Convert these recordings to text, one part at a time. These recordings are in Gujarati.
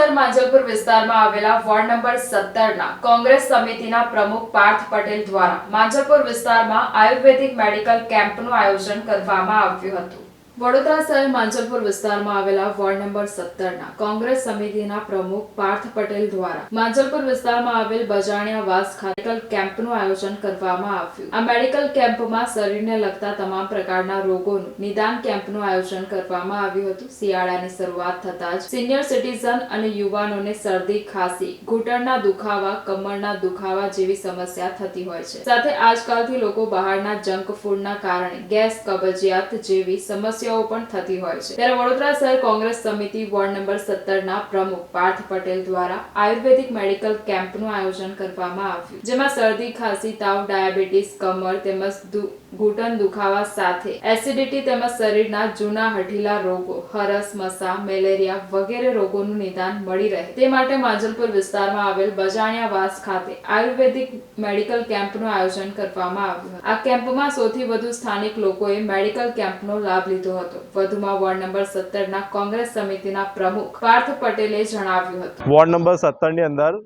શહેર માંજલપુર વિસ્તારમાં આવેલા વોર્ડ નંબર સત્તરના કોંગ્રેસ સમિતિના પ્રમુખ પાર્થ પટેલ દ્વારા માંજલપુર વિસ્તારમાં આયુર્વેદિક મેડિકલ કેમ્પનું આયોજન કરવામાં આવ્યું હતું. વડોદરા શહેર માંજલપુર વિસ્તારમાં આવેલા વોર્ડ નંબર સત્તરના કોંગ્રેસ સમિતિના પ્રમુખ પાર્થ પટેલ દ્વારા માંજલપુર વિસ્તારમાં આવેલ બજાણિયા વાસ મેડિકલ કેમ્પનું આયોજન કરવામાં આવ્યું. આ મેડિકલ કેમ્પમાં શરીરને લગતા તમામ પ્રકારના રોગોનું નિદાન કેમ્પનું આયોજન કરવામાં આવ્યું હતું. શિયાળાની શરૂઆત થતાં જ સિનિયર સિટીઝન અને યુવાનોને શરદી, ખાંસી, ઘૂંટણના દુખાવા, કમરના દુખાવા જેવી સમસ્યા થતી હોય છે. સાથે આજકાલથી લોકો બહારના જંક ફૂડના કારણે ગેસ કબજિયાત જેવી સમસ્યાઓ પણ થતી હોય છે. ત્યારે વડોદરા શહેર કોંગ્રેસ સમિતિ વોર્ડ નંબર સત્તરના પ્રમુખ પાર્થ પટેલ દ્વારા આયુર્વેદિક મેડિકલ કેમ્પનું આયોજન કરવામાં આવ્યું, જેમાં શરદી, ખાંસી, તાવ, ડાયાબિટીસ, કમર તેમજ ઘૂંટણ દુખાવા સાથે એસિડિટી તેમજ શરીરના જૂના હઠીલા રોગો, હરસ, મસા, મેલેરિયા વગેરે રોગોનું નિદાન મળી રહે. તે માટે માંજલપુર વિસ્તારમાં આવેલ બજાણિયા વાસ ખાતે આયુર્વેદિક મેડિકલ કેમ્પનું આયોજન કરવામાં આવ્યું આ કેમ્પમાં સૌથી વધુ સ્થાનિક લોકોએ મેડિકલ કેમ્પનો લાભ લીધો હતો. વધુમાં વોર્ડ નંબર સત્તરના કોંગ્રેસ સમિતિના પ્રમુખ પાર્થ પટેલે જણાવ્યું હતું. વોર્ડ નંબર સત્તરની અંદર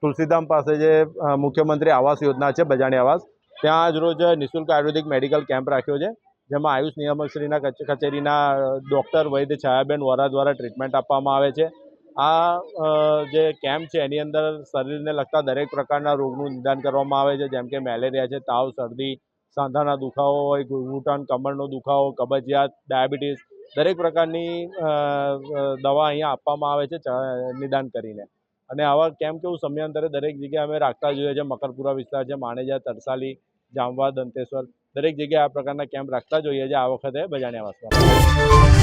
તુલસીધામ પાસે જે મુખ્યમંત્રી આવાસ યોજના છે, બજાણી આવાસ, ત્યાં આજ રોજ નિઃશુલ્ક આયુર્વેદિક મેડિકલ કેમ્પ રાખ્યો છે, જેમાં આયુષ નિયામકશ્રીના કચે- કચેરીના ડૉક્ટર વૈદ્ય છાયાબેન વોરા દ્વારા ટ્રીટમેન્ટ આપવામાં આવે છે. આ જે કેમ્પ છે, એની અંદર શરીરને લગતા દરેક પ્રકારના રોગનું નિદાન કરવામાં આવે છે, જેમ કે મેલેરિયા છે, તાવ, શરદી સાંધાના દુખાવો હોય ઘૂંટણ કમરનો દુખાવો, કબજિયાત, ડાયાબિટીસ, દરેક પ્રકારની દવા અહીંયા આપવામાં આવે છે નિદાન કરીને. અને આવા કેમ્પ કેવું સમયાંતરે દરેક જગ્યાએ અમે રાખતા જોઈએ છે, મકરપુરા વિસ્તાર છે, માણેજા, તરસાલી, જામવા, દંતેશ્વર, દરેક જગ્યાએ આ પ્રકારના કેમ્પ રાખતા જોઈએ છે, આ વખતે બજાણ્યા આવાસમાં